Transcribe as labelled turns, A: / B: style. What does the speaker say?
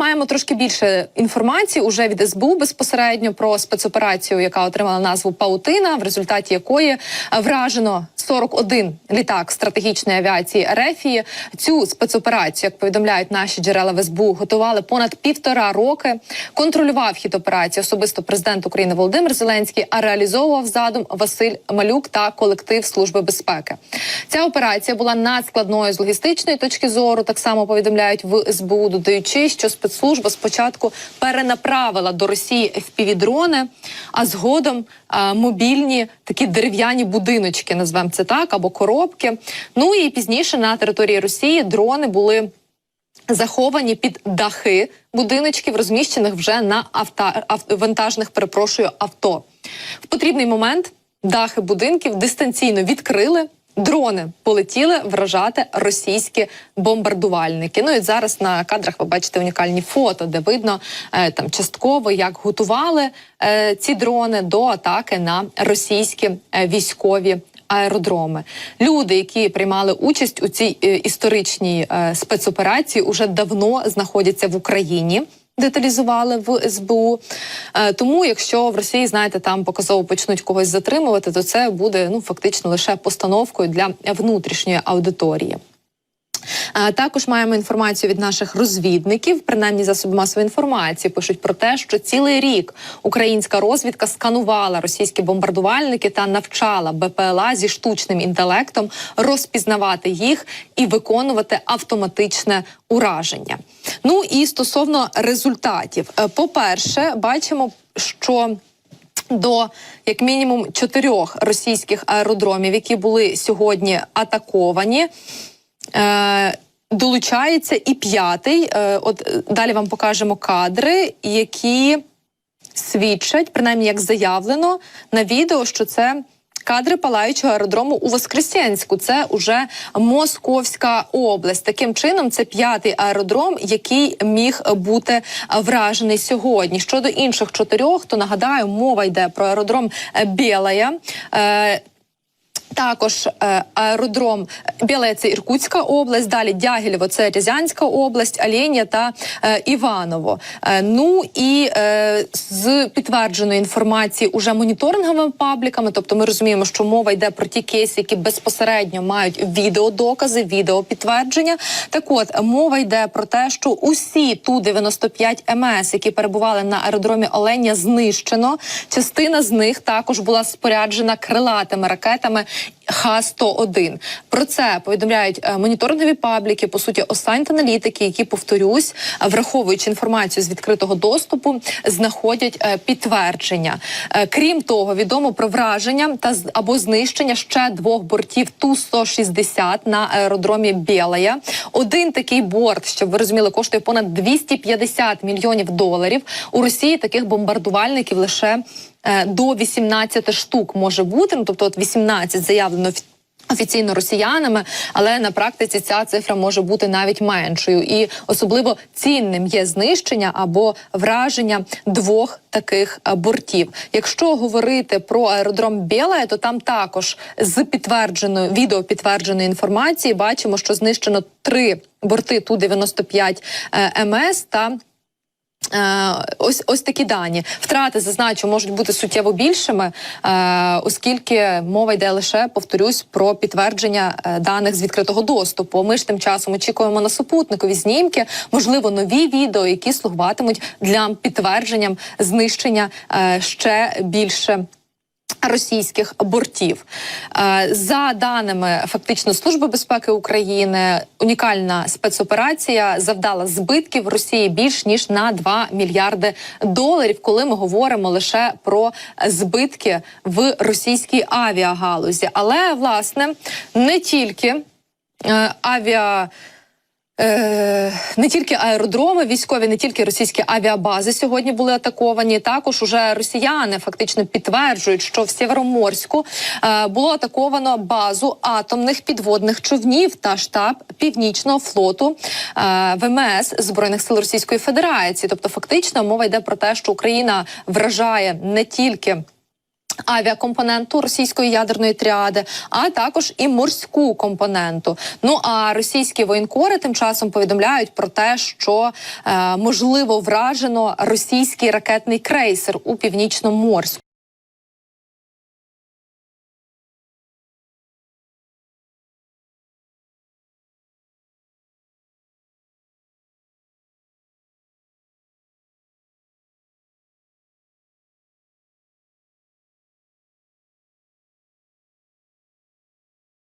A: маємо трошки більше інформації уже від СБУ безпосередньо про спецоперацію, яка отримала назву Паутина, в результаті якої вражено 41 літак стратегічної авіації Ерефії. Цю спецоперацію, як повідомляють наші джерела в СБУ, готували понад півтора роки. Контролював хід операції особисто президент України Володимир Зеленський, а реалізовував задум Василь Малюк та колектив Служби безпеки. Ця операція була надскладною з логістичної точки зору. Так само повідомляють в СБУ, додаючи, що спецслужба спочатку перенаправила до Росії FPV-дрони, а згодом а, мобільні такі дерев'яні будиночки, назвемо це так, або коробки. Ну і пізніше на території Росії дрони були. Заховані під дахи будиночків, розміщених вже на авто, ав, вантажних, перепрошую, авто. В потрібний момент дахи будинків дистанційно відкрили. Дрони полетіли вражати російські бомбардувальники. Ну і зараз на кадрах ви бачите унікальні фото, де видно е, там частково, як готували е, ці дрони до атаки на російські е, військові аеродроми. Люди, які приймали участь у цій історичній спецоперації, уже давно знаходяться в Україні. Деталізували в СБУ. Е, тому, якщо в Росії знаєте, там показово почнуть когось затримувати, то це буде ну фактично лише постановкою для внутрішньої аудиторії. А Також маємо інформацію від наших розвідників, принаймні засоби масової інформації пишуть про те, що цілий рік українська розвідка сканувала російські бомбардувальники та навчала БПЛА зі штучним інтелектом розпізнавати їх і виконувати автоматичне ураження. Ну і стосовно результатів, Е, по-перше, бачимо, що до як мінімум чотирьох російських аеродромів, які були сьогодні атаковані. Е, долучається і п'ятий. Е, от е, далі вам покажемо кадри, які свідчать, принаймні як заявлено на відео, що це. Кадри палаючого аеродрому у Воскресенську. Це уже Московська область. Таким чином, це п'ятий аеродром, який міг бути вражений сьогодні. Щодо інших чотирьох, то нагадаю, мова йде про аеродром Білая. Також е, аеродром Біле це Іркутська область, далі Дягілєво це Рязанська область, Оленя та е, Іваново. Е, ну і з підтвердженої інформації уже моніторинговими пабліками, тобто ми розуміємо, що мова йде про ті кейси, які безпосередньо мають відеодокази, відеопідтвердження. Так от мова йде про те, що усі ту 95 МС, які перебували на аеродромі Оленя, знищено. Частина з них також була споряджена крилатими ракетами. Х-101. Про це повідомляють е, моніторингові пабліки, по суті, осайнт аналітики, які повторюсь, е, враховуючи інформацію з відкритого доступу, знаходять е, підтвердження. Крім того, відомо про враження та або знищення ще двох бортів Ту-160 на аеродромі Білая. Один такий борт, щоб ви розуміли, коштує понад 250 мільйонів доларів. У Росії таких бомбардувальників лише до 18 штук може бути. Ну тобто, от 18 заявлено офі- Офіційно росіянами, але на практиці ця цифра може бути навіть меншою, і особливо цінним є знищення або враження двох таких е, бортів. Якщо говорити про аеродром Білая, то там також з підтвердженої відео підтвердженої інформації бачимо, що знищено три борти ту 95 МС та Е, Ось ось такі дані. Втрати зазначу можуть бути суттєво більшими, е, оскільки мова йде лише, повторюсь, про підтвердження е, даних з відкритого доступу. Ми ж тим часом очікуємо на супутникові знімки, можливо, нові відео, які слугуватимуть для підтвердженням знищення е, ще більше. Російських бортів Е, за даними фактично Служби безпеки України, унікальна спецоперація завдала збитків Росії більш ніж на 2 мільярди доларів, коли ми говоримо лише про збитки в російській авіагалузі. Але власне не тільки е, авіа. Е, не тільки аеродроми військові, не тільки російські авіабази сьогодні були атаковані. Також уже росіяни фактично підтверджують, що в Сєвєроморську е, було атаковано базу атомних підводних човнів та штаб північного флоту е, ВМС збройних сил Російської Федерації. Тобто, фактично мова йде про те, що Україна вражає не тільки авіакомпоненту російської ядерної тріади, а також і морську компоненту. Ну а російські воєнкори тим часом повідомляють про те, що е, можливо вражено російський ракетний крейсер у північному морську.